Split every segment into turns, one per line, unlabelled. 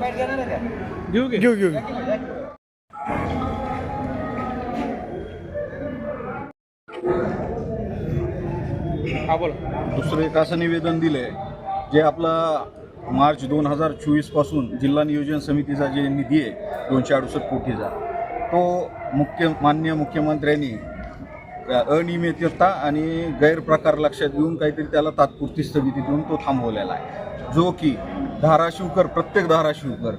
घेऊ
घेऊ घेऊ.
हा बोला.
दुसरं एक असं निवेदन दिलंय जे आपला मार्च दोन हजार चोवीसपासून जिल्हा नियोजन समितीचा जे निधी आहे दोनशे अडुसष्ट कोटीचा तो मुख्य मान्य मुख्यमंत्र्यांनी अनियमितता आणि गैरप्रकार लक्षात घेऊन काहीतरी त्याला तात्पुरती स्थगिती देऊन तो थांबवलेला आहे. जो की धाराशिवकर प्रत्येक धाराशिवकर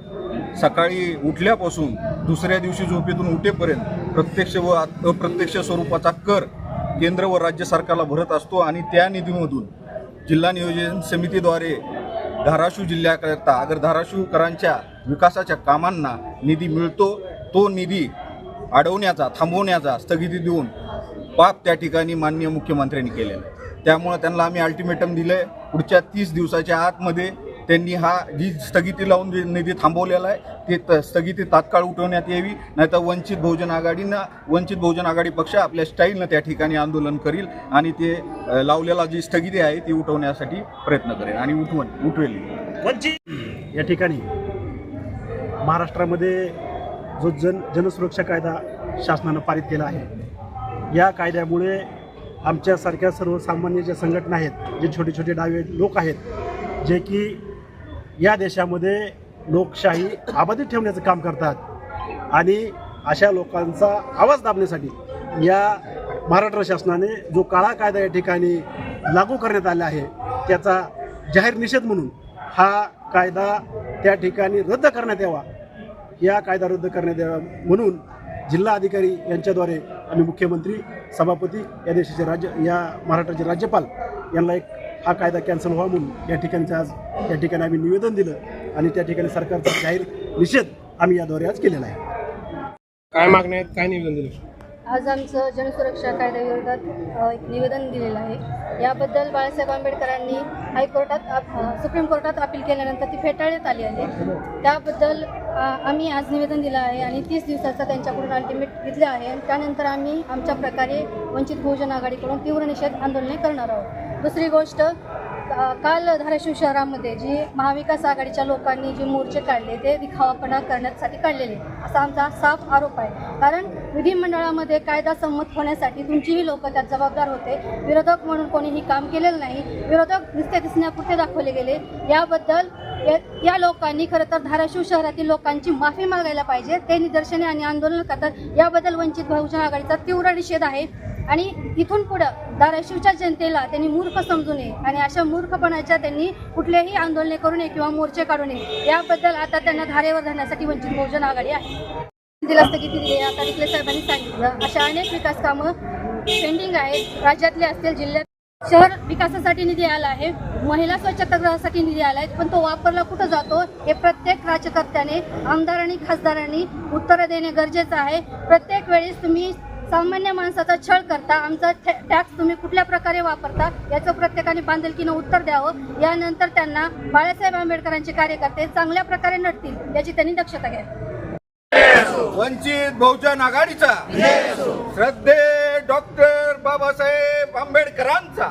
सकाळी उठल्यापासून दुसऱ्या दिवशी झोपेतून उठेपर्यंत प्रत्यक्ष व अप्रत्यक्ष स्वरूपाचा कर केंद्र व राज्य सरकारला भरत असतो आणि त्या निधीमधून जिल्हा नियोजन समितीद्वारे धाराशिव जिल्ह्याकरता अगर धाराशिवकरांच्या विकासाच्या कामांना निधी मिळतो तो निधी अडवण्याचा थांबवण्याचा स्थगिती देऊन पाप त्या ठिकाणी माननीय मुख्यमंत्र्यांनी केलेला आहे. त्यामुळं त्यांना आम्ही अल्टिमेटम दिलं आहे पुढच्या तीस दिवसाच्या आतमध्ये त्यांनी हा जी स्थगिती लावून जे निधी थांबवलेला आहे ते त स्थगिती तात्काळ उठवण्यात यावी. नाहीतर वंचित बहुजन आघाडीनं वंचित बहुजन आघाडी पक्ष आपल्या स्टाईलनं त्या ठिकाणी आंदोलन करील आणि ते लावलेला जी स्थगिती आहे ती उठवण्यासाठी प्रयत्न करेल. आणि उठवण उठवेल.
या ठिकाणी महाराष्ट्रामध्ये जो जन जनसुरक्षा कायदा शासनानं पारित केला आहे या कायद्यामुळे आमच्यासारख्या सर्वसामान्य ज्या संघटना आहेत जे छोटे छोटे डावे लोक आहेत जे की या देशामध्ये लोकशाही अबाधित ठेवण्याचं काम करतात आणि अशा लोकांचा आवाज दाबण्यासाठी या महाराष्ट्र शासनाने जो काळा कायदा या ठिकाणी लागू करण्यात आला आहे त्याचा जाहीर निषेध म्हणून हा कायदा त्या ठिकाणी रद्द करण्यात यावा. या कायदा रद्द करण्यात यावा म्हणून जिल्हा अधिकारी यांच्याद्वारे आम्ही मुख्यमंत्री सभापती या देशाचे राज्य या महाराष्ट्राचे राज्यपाल यांना एक हा कायदा कॅन्सल व्हावा म्हणून या ठिकाणचं आज या ठिकाणी आम्ही निवेदन दिलं आणि त्या ठिकाणी सरकारचा जाहीर निषेध आम्ही याद्वारे आज केलेला आहे.
काय मागण्या आहेत? काय निवेदन दिलं?
आज आमचं जनसुरक्षा कायद्याविरोधात एक निवेदन दिलेलं आहे. याबद्दल बाळासाहेब आंबेडकरांनी हायकोर्टात आप- सुप्रीम कोर्टात अपील केल्यानंतर ती फेटाळण्यात आली आहे. त्याबद्दल आम्ही आज निवेदन दिलं आहे आणि तीस दिवसाचा त्यांच्याकडून अल्टिमेट घेतले आहे आणि त्यानंतर आम्ही आमच्या प्रकारे वंचित बहुजन आघाडीकडून तीव्र निषेध आंदोलने करणार आहोत. दुसरी गोष्ट काल धाराशिव शहरामध्ये जी महाविकास आघाडीच्या लोकांनी जे मोर्चे काढले ते दिखावापणा करण्यासाठी काढलेले असा आमचा साफ आरोप आहे. कारण विधिमंडळामध्ये कायदा संमत होण्यासाठी तुमचीही लोक त्यात जबाबदार होते. विरोधक म्हणून कोणीही काम केलेलं नाही. विरोधक नुसते दिसण्यापुरते दाखवले गेले. याबद्दल या- या लोकांनी खरं तर धाराशिव शहरातील लोकांची माफी मागायला पाहिजे. ते निदर्शने आणि आंदोलन करतात. याबद्दल वंचित बहुजन आघाडीचा तीव्र निषेध आहे. आणि इथून पुढं धाराशिवच्या जनतेला त्यांनी मूर्ख समजू नये आणि अशा मूर्खपणाच्या त्यांनी कुठलेही आंदोलने करू नये किंवा मोर्चे काढू नये याबद्दल आता त्यांना धारेवर धरण्यासाठी वंचित बहुजन आघाडी आहे. दिला स्थगिती दिली? आता टिकले साहेबांनी सांगितलं अशा अनेक विकास कामं पेंडिंग आहेत. राज्यातले असतील जिल्ह्यात शहर विकासासाठी निधी आला आहे महिला स्वच्छतागृहासाठी निधी आला आहे पण तो वापरला कुठं जातो? हे प्रत्येक राज्यकर्त्याने आमदारांनी खासदारांनी उत्तरं देणे गरजेचं आहे. प्रत्येक वेळेस तुम्ही सामान्य माणसाचा छळ करता आमचा टॅक्स तुम्ही कुठल्या प्रकारे वापरता याचं प्रत्येकाने बांधिलकीनं उत्तर द्यावं. यानंतर त्यांना बाळासाहेब आंबेडकरांचे कार्यकर्ते चांगल्या प्रकारे नटतील याची त्यांनी दक्षता घ्यावी
वंचित बहुजन आघाडीचा. श्रद्धे डॉक्टर बाबासाहेब आंबेडकरांचा.